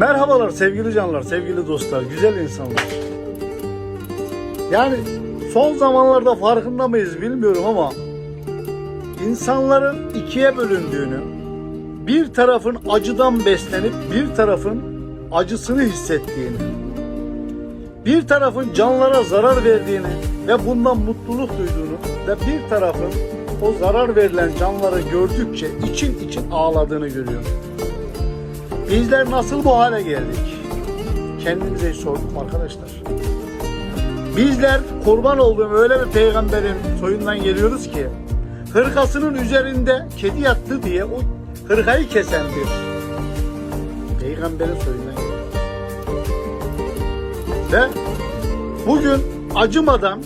Merhabalar sevgili canlar, sevgili dostlar, güzel insanlar. Yani son zamanlarda farkında mıyız bilmiyorum ama insanların ikiye bölündüğünü, bir tarafın acıdan beslenip bir tarafın acısını hissettiğini, bir tarafın canlara zarar verdiğini ve bundan mutluluk duyduğunu ve bir tarafın o zarar verilen canları gördükçe için için ağladığını görüyorum. Bizler nasıl bu hale geldik? Kendimize hiç sorduk mu arkadaşlar? Bizler kurban olduğum öyle bir peygamberin soyundan geliyoruz ki hırkasının üzerinde kedi yattı diye o hırkayı kesen bir peygamberin soyundan geliyoruz. Ve bugün acımadan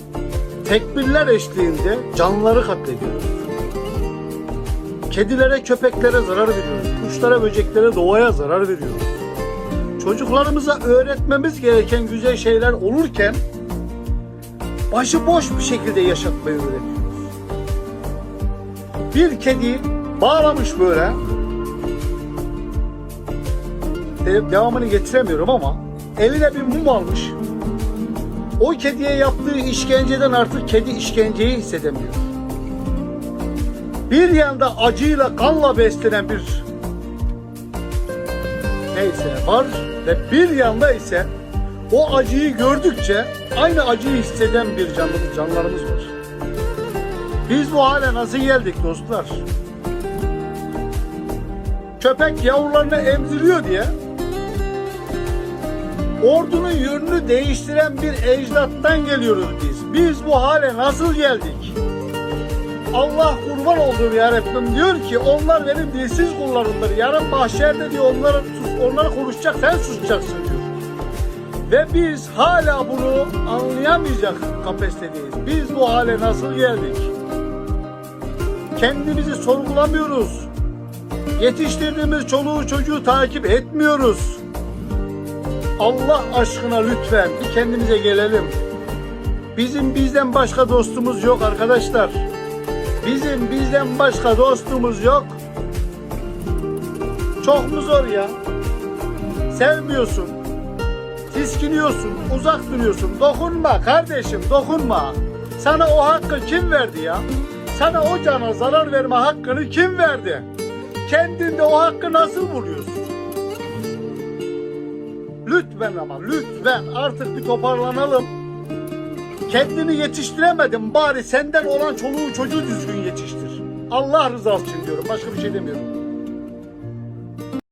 tekbirler eşliğinde canlıları katlediyoruz. Kedilere, köpeklere zarar veriyoruz. Kuşlara, böceklere, doğaya zarar veriyoruz. Çocuklarımıza öğretmemiz gereken güzel şeyler olurken başıboş bir şekilde yaşatmayı öğretiyoruz. Bir kedi bağlamış böyle. De- Devamını getiremiyorum ama eline bir mum almış. O kediye yaptığı işkenceden artık kedi işkenceyi hissedemiyor bir yanda acıyla kanla beslenen bir neyse var ve bir yanda ise o acıyı gördükçe aynı acıyı hisseden bir canlımız, canlarımız var. Biz bu hale nasıl geldik dostlar? Köpek yavrularını emziriyor diye ordunun yönünü değiştiren bir ecdattan geliyoruz biz. Biz bu hale nasıl geldik? Allah kurban olduğum yarabbim diyor ki onlar benim dilsiz kullarımdır. Yarın mahşerde diyor onlara, onlara konuşacak sen susacaksın diyor. Ve biz hala bunu anlayamayacak kapasitedeyiz. Biz bu hale nasıl geldik? Kendimizi sorgulamıyoruz. Yetiştirdiğimiz çoluğu çocuğu takip etmiyoruz. Allah aşkına lütfen bir kendimize gelelim. Bizim bizden başka dostumuz yok arkadaşlar. Bizim bizden başka dostumuz yok. Çok mu zor ya? Sevmiyorsun. Tiskiniyorsun, uzak duruyorsun. Dokunma kardeşim, dokunma. Sana o hakkı kim verdi ya? Sana o cana zarar verme hakkını kim verdi? Kendinde o hakkı nasıl buluyorsun? Lütfen ama lütfen artık bir toparlanalım. Kendini yetiştiremedin bari senden olan çoluğu çocuğu düzgün yetiştir. Allah rızası için diyorum başka bir şey demiyorum.